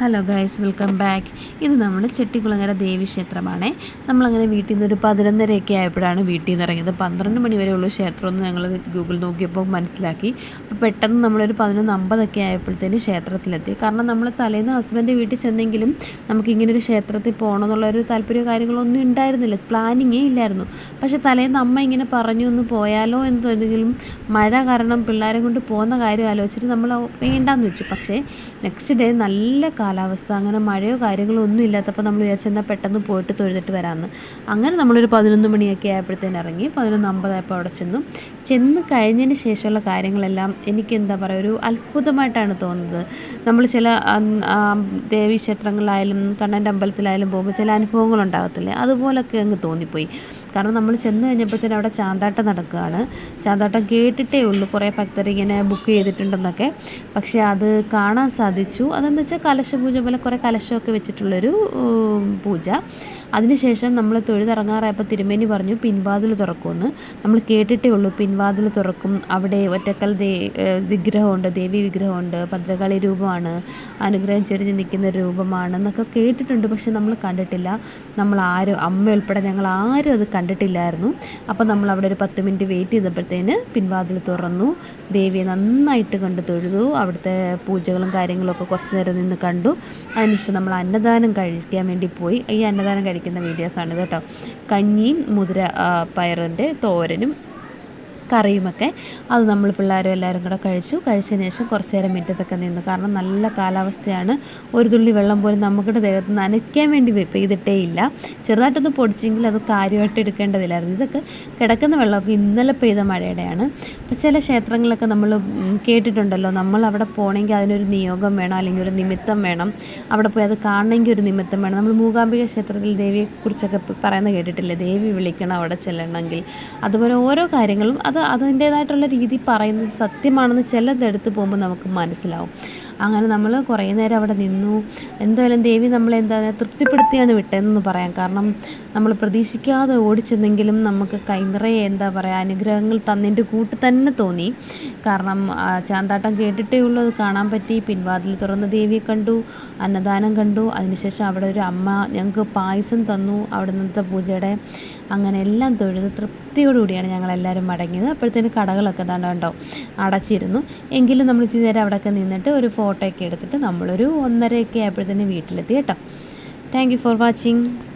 Hello guys welcome back ഇത് നമ്മുടെ ചെട്ടിക്കുളങ്ങര ദേവി ക്ഷേത്രമാണ്. നമ്മളങ്ങനെ വീട്ടിൽ നിന്ന് ഒരു പതിനൊന്നരയൊക്കെ ആയപ്പോഴാണ് വീട്ടിൽ നിന്ന് ഇറങ്ങിയത്. പന്ത്രണ്ട് മണി വരെ ഉള്ളൂ ക്ഷേത്രമെന്ന് ഞങ്ങൾ ഗൂഗിൾ നോക്കിയപ്പോൾ മനസ്സിലാക്കി. അപ്പോൾ പെട്ടെന്ന് നമ്മളൊരു പതിനൊന്ന് അമ്പതൊക്കെ ആയപ്പോഴത്തേന് ക്ഷേത്രത്തിലെത്തി. കാരണം നമ്മൾ തലേന്ന് ഹസ്ബൻഡ് വീട്ടിൽ ചെന്നെങ്കിലും നമുക്ക് ഇങ്ങനെ ഒരു ക്ഷേത്രത്തിൽ പോകണം എന്നുള്ളൊരു താല്പര്യ കാര്യങ്ങളൊന്നും ഉണ്ടായിരുന്നില്ല. പ്ലാനിങ്ങേ ഇല്ലായിരുന്നു. പക്ഷെ തലേന്ന് അമ്മ ഇങ്ങനെ പറഞ്ഞു ഒന്ന് പോയാലോ എന്ന് മഴ കാരണം പിള്ളേരെ കൊണ്ട് പോകുന്ന കാര്യം ആലോചിച്ചിട്ട് നമ്മൾ വേണ്ടാന്ന് വെച്ചു. പക്ഷേ നെക്സ്റ്റ് ഡേ നല്ല കാലാവസ്ഥ അങ്ങനെ മഴയോ കാര്യങ്ങളോ ഒന്നും ഇല്ലാത്തപ്പോൾ നമ്മൾ വിചാരിച്ചെന്നാൽ പെട്ടെന്ന് പോയിട്ട് തൊഴുതിട്ട് വരാമെന്ന് അങ്ങനെ നമ്മളൊരു പതിനൊന്ന് മണിയൊക്കെ ആയപ്പോഴത്തേന് ഇറങ്ങി പതിനൊന്ന് അമ്പതായപ്പോൾ അവിടെ ചെന്നു. ചെന്ന് കഴിഞ്ഞതിന് ശേഷമുള്ള കാര്യങ്ങളെല്ലാം എനിക്ക് എന്താ പറയുക ഒരു അത്ഭുതമായിട്ടാണ് തോന്നുന്നത്. നമ്മൾ ചില ദേവീ ക്ഷേത്രങ്ങളിലായാലും കണ്ണന്റെ അമ്പലത്തിലായാലും പോകുമ്പോൾ ചില അനുഭവങ്ങൾ ഉണ്ടാകത്തില്ലേ അതുപോലൊക്കെ അങ്ങ് തോന്നിപ്പോയി. കാരണം നമ്മൾ ചെന്ന് കഴിഞ്ഞപ്പോഴത്തേനും അവിടെ ചാന്താട്ടം നടക്കുകയാണ്. ചാന്താട്ടം കേട്ടിട്ടേ ഉള്ളൂ. കുറേ ഭക്തർ ഇങ്ങനെ ബുക്ക് ചെയ്തിട്ടുണ്ടെന്നൊക്കെ. പക്ഷേ അത് കാണാൻ സാധിച്ചു. അതെന്ന് വെച്ചാൽ കലശപൂജ പോലെ കുറേ കലശമൊക്കെ വെച്ചിട്ടുള്ളൊരു പൂജ. അതിനുശേഷം നമ്മൾ തൊഴുതിറങ്ങാറായപ്പോൾ തിരുമേനി പറഞ്ഞു പിൻവാതിൽ തുറക്കുമെന്ന്. നമ്മൾ കേട്ടിട്ടേ ഉള്ളൂ പിൻവാതിൽ തുറക്കും. അവിടെ ഒറ്റക്കൽ ദേ വിഗ്രഹമുണ്ട് ദേവി വിഗ്രഹമുണ്ട് ഭദ്രകാളി രൂപമാണ് അനുഗ്രഹം ചൊരിഞ്ഞ് നിൽക്കുന്ന രൂപമാണ് എന്നൊക്കെ കേട്ടിട്ടുണ്ട്. പക്ഷെ നമ്മൾ കണ്ടിട്ടില്ല. നമ്മൾ ആരും അമ്മ ഉൾപ്പെടെ ഞങ്ങൾ ആരും അത് കണ്ടിട്ടില്ലായിരുന്നു. അപ്പോൾ നമ്മൾ അവിടെ ഒരു പത്ത് മിനിറ്റ് വെയിറ്റ് ചെയ്തപ്പോഴത്തേന് പിൻവാതിൽ തുറന്നു. ദേവിയെ നന്നായിട്ട് കണ്ട് തൊഴുതു. അവിടുത്തെ പൂജകളും കാര്യങ്ങളും ഒക്കെ കുറച്ച് നേരം നിന്ന് കണ്ടു. അതിനുശേഷം നമ്മൾ അന്നദാനം കഴിക്കാൻ വേണ്ടി പോയി. ഈ അന്നദാനം കഴിക്കുന്ന വീഡിയോസാണ് കേട്ടോ. കഞ്ഞിയും മുതിര പയറിന്റെ തോരനും കറിയുമൊക്കെ. അത് നമ്മൾ പിള്ളേരും എല്ലാവരും കൂടെ കഴിച്ചു. കഴിച്ചതിന് ശേഷം കുറച്ച് നേരം മുറ്റത്തൊക്കെ നിന്നു. കാരണം നല്ല കാലാവസ്ഥയാണ്. ഒരു തുള്ളി വെള്ളം പോലും നമുക്കിടെ ദേഹത്ത് നനയ്ക്കാൻ വേണ്ടി പെയ്തിട്ടേ ഇല്ല. ചെറുതായിട്ടൊന്ന് പൊടിച്ചെങ്കിൽ അത് കാര്യമായിട്ട് എടുക്കേണ്ടതില്ലായിരുന്നു. ഇതൊക്കെ കിടക്കുന്ന വെള്ളമൊക്കെ ഇന്നലെ പെയ്ത മഴയുടെയാണ്. അപ്പോൾ ചില ക്ഷേത്രങ്ങളൊക്കെ നമ്മൾ കേട്ടിട്ടുണ്ടല്ലോ. നമ്മൾ അവിടെ പോകണമെങ്കിൽ അതിനൊരു നിയോഗം വേണം അല്ലെങ്കിൽ ഒരു നിമിത്തം വേണം. അവിടെ പോയി അത് കാണണമെങ്കിൽ ഒരു നിമിത്തം വേണം. നമ്മൾ മൂകാംബിക ക്ഷേത്രത്തിൽ ദേവിയെക്കുറിച്ചൊക്കെ പറയുന്നത് കേട്ടിട്ടില്ലേ? ദേവി വിളിക്കണം അവിടെ ചെല്ലണമെങ്കിൽ. അതുപോലെ ഓരോ കാര്യങ്ങളും അത് അതിന്റേതായിട്ടുള്ള രീതി പറയുന്നത് സത്യമാണെന്ന് ചിലതെടുത്ത് പോകുമ്പോൾ നമുക്ക് മനസ്സിലാവും. അങ്ങനെ നമ്മൾ കുറേ നേരം അവിടെ നിന്നു. എന്തായാലും ദേവി നമ്മളെ എന്താ തൃപ്തിപ്പെടുത്തിയാണ് വിട്ടതെന്ന് പറയാം. കാരണം നമ്മൾ പ്രതീക്ഷിക്കാതെ ഓടിച്ചെന്നെങ്കിലും നമുക്ക് കൈനിറയെ എന്താ പറയുക അനുഗ്രഹങ്ങൾ തന്നിന്റെ കൂട്ട് തന്നെ തോന്നി. കാരണം ചാന്താട്ടം കേട്ടിട്ടേ ഉള്ളൂ അത് കാണാൻ പറ്റി. പിൻവാതിൽ തുറന്ന ദേവിയെ കണ്ടു. അന്നദാനം കണ്ടു. അതിനുശേഷം അവിടെ ഒരു അമ്മ ഞങ്ങൾക്ക് പായസം തന്നു. അവിടെ നിന്നത്തെ പൂജയുടെ അങ്ങനെ എല്ലാം തൊഴുത് തൃപ്തിയോടുകൂടിയാണ് ഞങ്ങളെല്ലാവരും മടങ്ങിയത്. അപ്പോഴത്തേന് കടകളൊക്കെ തന്നെ കണ്ടോ അടച്ചിരുന്നു. എങ്കിലും നമ്മൾ ഇച്ചിരി നേരം അവിടെയൊക്കെ നിന്നിട്ട് ഒരു ഫോട്ടോ ഒക്കെ എടുത്തിട്ട് നമ്മളൊരു ഒന്നരയൊക്കെ ആയപ്പോഴത്തേന് വീട്ടിലെത്തി കേട്ടോ. Thank for watching